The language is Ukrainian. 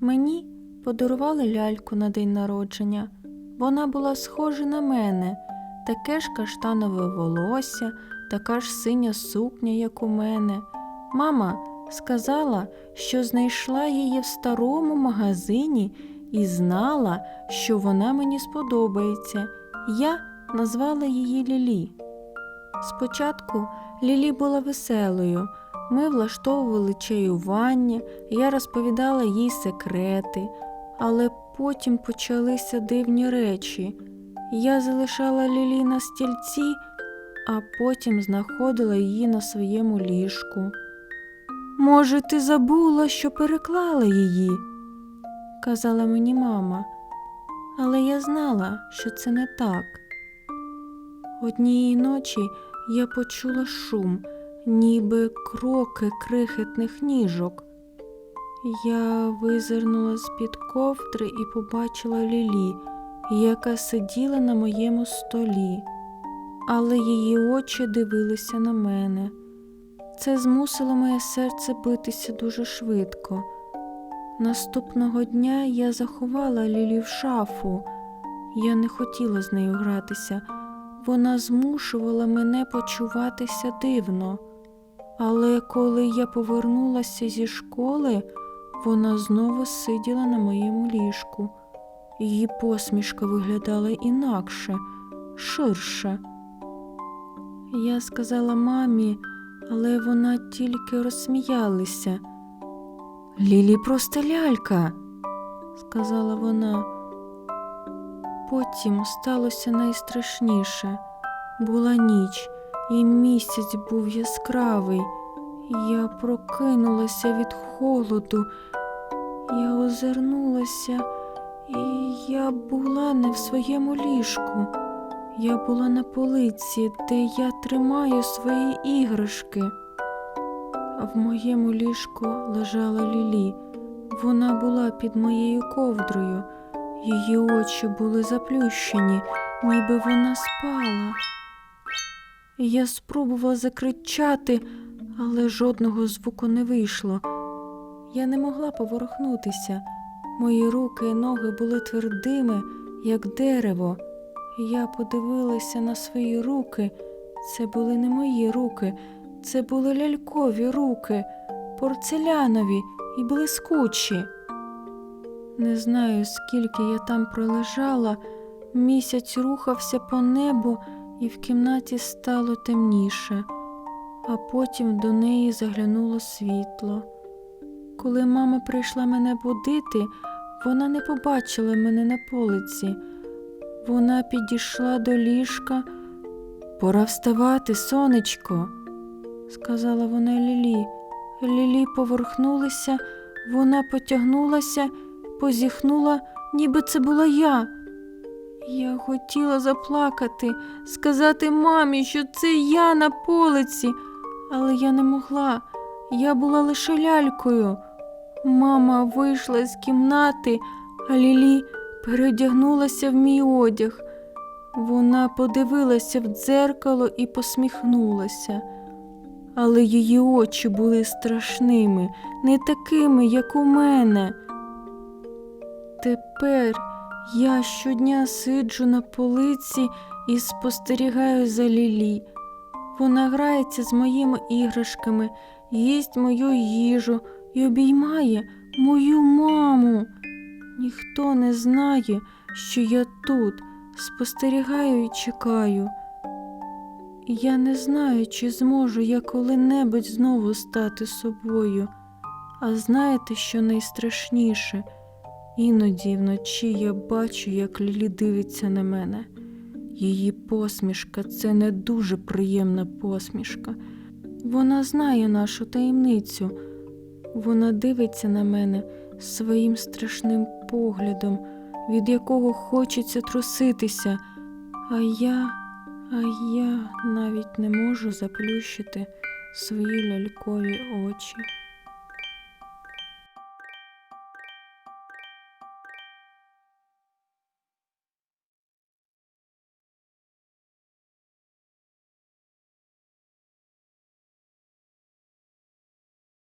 Мені подарували ляльку на день народження. Вона була схожа на мене, таке ж каштанове волосся, така ж синя сукня, як у мене. Мама сказала, що знайшла її в старому магазині і знала, що вона мені сподобається. Я назвала її Лілі. Спочатку Лілі була веселою. Ми влаштовували чаювання, я розповідала їй секрети, але потім почалися дивні речі. Я залишала Лілі на стільці, а потім знаходила її на своєму ліжку. Може, ти забула, що переклала її? казала мені мама, але я знала, що це не так. Однієї ночі я почула шум, ніби кроки крихітних ніжок. Я визирнула з-під ковдри і побачила Лілі, яка сиділа на моєму столі, але її очі дивилися на мене. Це змусило моє серце битися дуже швидко. Наступного дня я заховала Лілі в шафу. Я не хотіла з нею гратися. Вона змушувала мене почуватися дивно. Але коли я повернулася зі школи, вона знову сиділа на моєму ліжку. Її посмішка виглядала інакше, ширше. Я сказала мамі, але вона тільки розсміялася. Лілі просто лялька, сказала вона. Потім сталося найстрашніше. Була ніч, і місяць був яскравий. Я прокинулася від холоду. Я озирнулася, і я була не в своєму ліжку. Я була на полиці, де я тримаю свої іграшки. В моєму ліжку лежала Лілі. Вона була під моєю ковдрою. Її очі були заплющені, ніби вона спала. Я спробувала закричати, але жодного звуку не вийшло. Я не могла поворухнутися. Мої руки і ноги були твердими, як дерево. Я подивилася на свої руки. Це були не мої руки, це були лялькові руки, порцелянові і блискучі. Не знаю, скільки я там пролежала, місяць рухався по небу, і в кімнаті стало темніше, а потім до неї заглянуло світло. Коли мама прийшла мене будити, вона не побачила мене на полиці. Вона підійшла до ліжка. Пора вставати, сонечко, сказала вона Лілі. Лілі поверхнулася, вона потягнулася, позіхнула, ніби це була я. Я хотіла заплакати, сказати мамі, що це я на полиці, але я не могла. Я була лише лялькою. Мама вийшла з кімнати, а Лілі переодягнулася в мій одяг. Вона подивилася в дзеркало і посміхнулася, але її очі були страшними, не такими, як у мене. Тепер я щодня сиджу на полиці і спостерігаю за Лілі. Вона грається з моїми іграшками, їсть мою їжу і обіймає мою маму. Ніхто не знає, що я тут, спостерігаю і чекаю. Я не знаю, чи зможу я коли-небудь знову стати собою. А знаєте, що найстрашніше? Іноді вночі я бачу, як Лілі дивиться на мене. Її посмішка це не дуже приємна посмішка. Вона знає нашу таємницю. Вона дивиться на мене своїм страшним поглядом, від якого хочеться труситися, а я, а я навіть не можу заплющити свої лялькові очі.